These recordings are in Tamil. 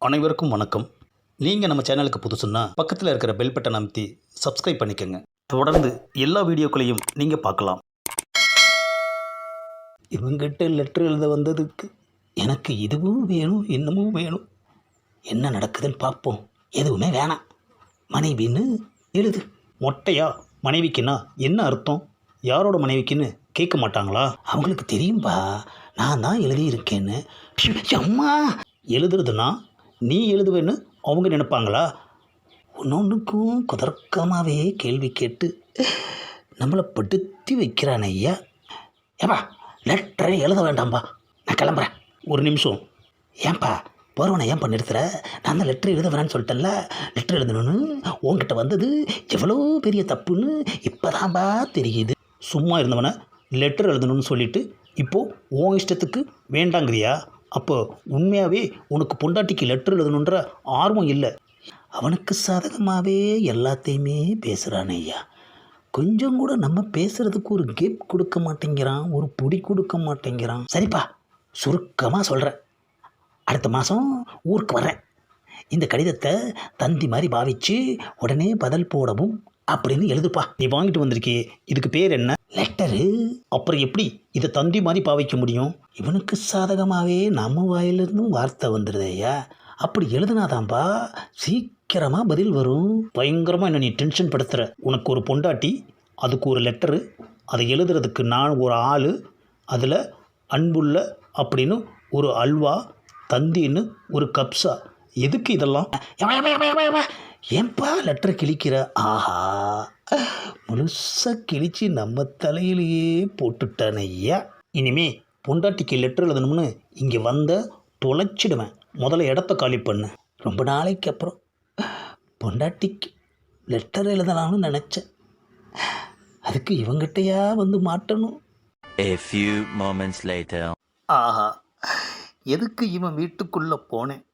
அனைவருக்கும் வணக்கம். நீங்கள் நம்ம சேனலுக்கு புதுசுன்னா பக்கத்தில் இருக்கிற பெல் பட்டன் அமைத்தி சப்ஸ்கிரைப் பண்ணிக்கோங்க. தொடர்ந்து எல்லா வீடியோக்களையும் நீங்கள் பார்க்கலாம். இவங்கிட்ட லெட்டர் எழுத வந்ததுக்கு எனக்கு இதுவும் வேணும் இன்னமும் வேணும். என்ன நடக்குதுன்னு பார்ப்போம். எதுவுமே வேணாம். மனைவின்னு எழுது. மொட்டையா? மனைவிக்குன்னா என்ன அர்த்தம்? யாரோட மனைவிக்குன்னு கேட்க மாட்டாங்களா? அவங்களுக்கு தெரியும்பா. நான் தான் எழுதியிருக்கேன்னு. அம்மா! எழுதுறதுன்னா நீ எழுதுவேன்னு அவங்க நினைப்பாங்களா? ஒன்னொன்றுக்கும் குதர்க்கமாகவே கேள்வி கேட்டு நம்மளை படுத்தி வைக்கிறான் ஐயா. ஏப்பா லெட்டரை எழுத வேண்டாம்பா. நான் கிளம்புறேன். ஒரு நிமிஷம். ஏன்பா போகிறவனை ஏன் பண்ணிருத்துற நான் தான் லெட்டர் எழுத வேணான்னு சொல்லிட்டேன்ல. லெட்டர் எழுதணும்னு உன்கிட்ட வந்தது எவ்வளோ பெரிய தப்புன்னு இப்போதான்பா தெரியுது. சும்மா இருந்தவனை லெட்டர் எழுதணும்னு சொல்லிட்டு இப்போது உன் இஷ்டத்துக்கு வேண்டாங்கிறியா? அப்போ உண்மையாகவே உனக்கு பொண்டாட்டிக்கு லெட்டர் எழுதணுன்ற ஆர்வம் இல்லை. அவனுக்கு சாதகமாகவே எல்லாத்தையுமே பேசுகிறான் ஐயா. கொஞ்சம் கூட நம்ம பேசுகிறதுக்கு ஒரு கேப் கொடுக்க மாட்டேங்கிறான் ஒரு பொடி கொடுக்க மாட்டேங்கிறான். சரிப்பா சுருக்கமாக சொல்கிறேன் அடுத்த மாதம் ஊருக்கு வரேன் இந்த கடிதத்தை தந்தி மாதிரி பாவிச்சு உடனே பதில் போடவும் அப்படின்னு எழுதுப்பா. நீ வாங்கிட்டு வந்திருக்கே இதுக்கு பேர் என்ன? லெட்டரு. அப்புறம் எப்படி இதை தந்தி மாதிரி பாவிக்க முடியும்? இவனுக்கு சாதகமாகவே நம்ம வாயிலிருந்தும் வார்த்தை வந்துடுது ஐயா. அப்படி எழுதுனாதான்பா சீக்கிரமாக பதில் வரும். பயங்கரமாக என்ன நீ டென்ஷன் படுத்துகிற உனக்கு ஒரு பொண்டாட்டி அதுக்கு ஒரு லெட்டரு அதை எழுதுறதுக்கு நான் ஒரு ஆள் அதில் அன்புள்ள அப்படின்னு ஒரு அல்வா தந்தின்னு ஒரு கப்ஸா எதுக்கு இதெல்லாம்? ஏன்பா லெட்டர் கிழிக்கிற? ஆஹா. முழுசாக கிழிச்சு நம்ம தலையிலேயே போட்டுட்டான் ஐயா. இனிமே பொண்டாட்டிக்கு லெட்டர் எழுதணும்னு இங்கே வந்த தொலைச்சிடுவேன். முதல்ல இடத்த காலி பண்ணு. ரொம்ப நாளைக்கு அப்புறம் பொண்டாட்டிக்கு லெட்டர் எழுதலாம்னு நினச்சேன். அதுக்கு இவங்கிட்டயா வந்து மாட்டணும்? A few moments later. ஆஹா. எதுக்கு இவன் வீட்டுக்குள்ளே போனேன்?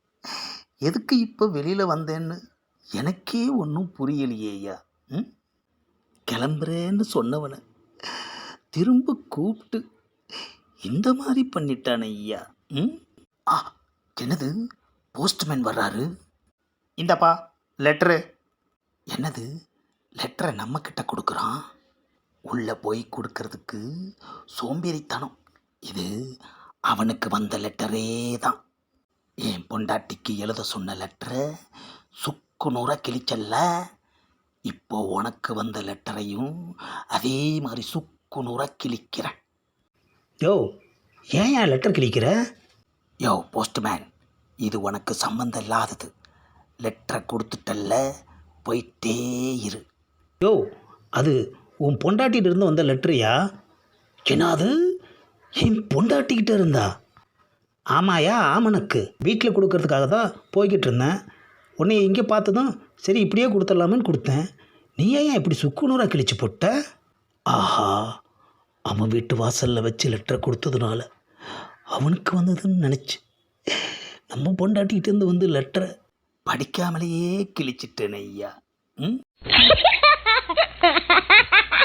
எதுக்கு இப்போ வெளியில் வந்தேன்னு? எனக்கே ஒன்றும் புரியலையே ஐயா. ம்? கிளம்புறேன்னு சொன்னவனை. திரும்ப கூப்பிட்டு இந்த மாதிரி பண்ணிட்டானே ஐயா. ம்? ஆ என்னது? போஸ்ட்மேன் வர்றாரு? இந்தப்பா லெட்ரு என்னது? லெட்டரை நம்மக்கிட்ட கொடுக்குறான்? உள்ளே போய் கொடுக்கறதுக்கு சோம்பேறித்தனம். இது அவனுக்கு வந்த லெட்டரே தான். என் பொண்டாட்டிக்கு எழுத சொன்ன லெட்டரை சுக்கு நூறாக கிழிச்சல்ல? இப்போ உனக்கு வந்த லெட்டரையும் அதே மாதிரி சுக்கு நூறாக கிழிக்கிறேன் யோ ஏன் ஏன் லெட்டர் கிழிக்கிற? யோ போஸ்ட்மேன் இது உனக்கு சம்மந்தம் இல்லாதது. லெட்டரை கொடுத்துட்டல்ல போயிட்டே இரு. யோ அது உன் பொண்டாட்டிகிட்ட இருந்து வந்த லெட்டரியா? என்னது என் பொண்டாட்டிக்கிட்ட இருந்தா? ஆமாயா ஆமனுக்கு வீட்டில் கொடுக்கறதுக்காக தான் போய்கிட்டு இருந்தேன். உன்னை இங்கே பார்த்ததும் சரி இப்படியே கொடுத்துடலாமேன்னு கொடுத்தேன். நீ ஏன் இப்படி சுக்குநூறாக கிழிச்சு போட்ட? ஆஹா அவன் வீட்டு வாசலில் வச்சு லெட்டரை கொடுத்ததுனால அவனுக்கு வந்ததுன்னு நினச்சி. நம்ம பொண்டாட்டிகிட்டேருந்து வந்து லெட்டரை படிக்காமலேயே கிழிச்சிட்டேன் ஐயா. ம்?